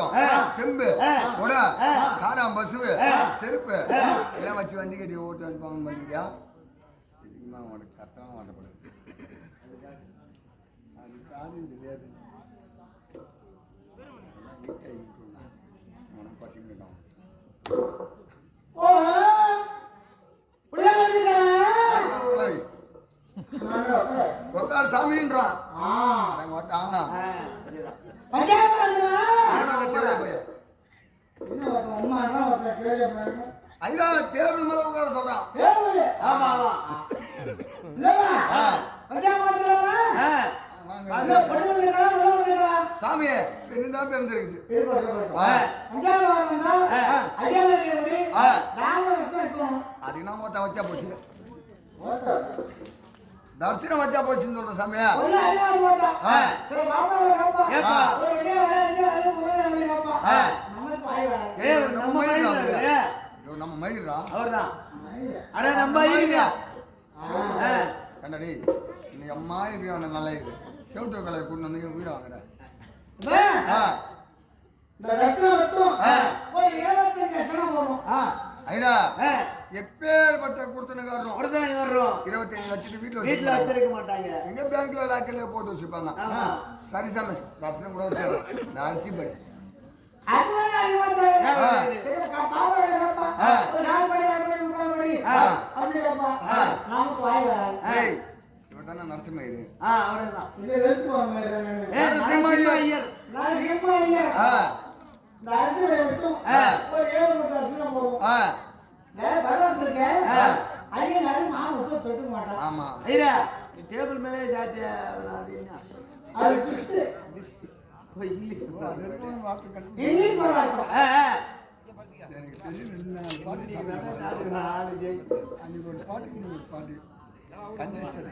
பாத்திரம் செம்பு உடை காராம் பசுவு செருப்பு. எல்லாம் வச்சு வண்டி கட்டி ஓட்டு அனுப்பாங்க பண்ணிக்கிறியா இதுக்குமா உனக்கு கத்தமாக மாட்டப்படாது அது காரியம் தெரியாது. உனக்கு பசிக்கிட்டோம் ஓ பிள்ளை கொத்தார் சாமின்றான் ஆ. ஐயா தேர்தல் மேல உட்கார சொல்றான். ஆமா ஆமா. சாமியே பெண்ணு தான் பிறந்திருக்குது ஆ. நாம வச்சு போச்சு? தர்சனம் வச்சா போச்சுன்னு சொல்ற சாமியா ஒண்ணு அதிகாரம் போட்டா ஆ. சரி மாப்பிள்ளை கேப்பா கேப்பா. ஒரு வெளியே வர வெளியே வர முதல்ல வெளியே கேப்பா ஆ. நமக்கு வாய் வராது ஏ நம்ம நம்ம மயிரா மயிரு. அப்படியா? ஐயோ, நம்ம மயிரா? அவர்தான். அட நம்ம ஐயா ஆ. கண்ணடி நீ அம்மா இருக்கு நல்லா இருக்கு செவட்டு கலர் கொண்டு வந்து உயிரை வாங்குற ஆ, எப்பேற்பட்ட கொடுத்தனுக்காரரும் வர்றோம் இருபத்தஞ்சு லட்சத்துக்கு வீட்டுல வீட்டுல வச்சிருக்க மாட்டாங்க. எங்க பேங்க்ல லாக்கர்ல போட்டு வச்சிருப்பாங்க ஆமா. சரி சாமி. ரசனம் கூட வச்சிடறேன் நான் அரிசி படி அறுபது அதிகமா தேவை. ஆ. சரி, கா- பாப்பாவோட கேப்பா. ஆ. ஒரு நாலு மணி, ஆறு மணி, முக்கால் மணி. ஆ. அப்படி கேப்பா. ஆ. நமக்கு வாய் வராது. ஏய் இவன் தானே நரசிம்மயிரு ஆ அவர்தான் இதை வெளுத்துவாங்க இருக்காங்க. ஏ, நரசிம்ம ஐயர். ஐயர் நான் சிம்மா ஐயா. ஆ இந்த அரிசி விலை மட்டும் ஆ. ஒரு ஏழு மூட்டை அரிசி தான் போதும். ஆ இந்த பருவத்தில் இருக்க, ஆ. ஐயனாரு மாவு ஊத்த தொட்டுக்க மாட்டான். ஆமா ஐயா டேபிள் மேலே சாத்தி அது என்ன இங்கிலீஷ் இங்கிலீஷ் அன்னைக்கு ஒரு பாட்டுக்கு இன்னைக்கு பாட்டு. கன்ஜஸ்டட்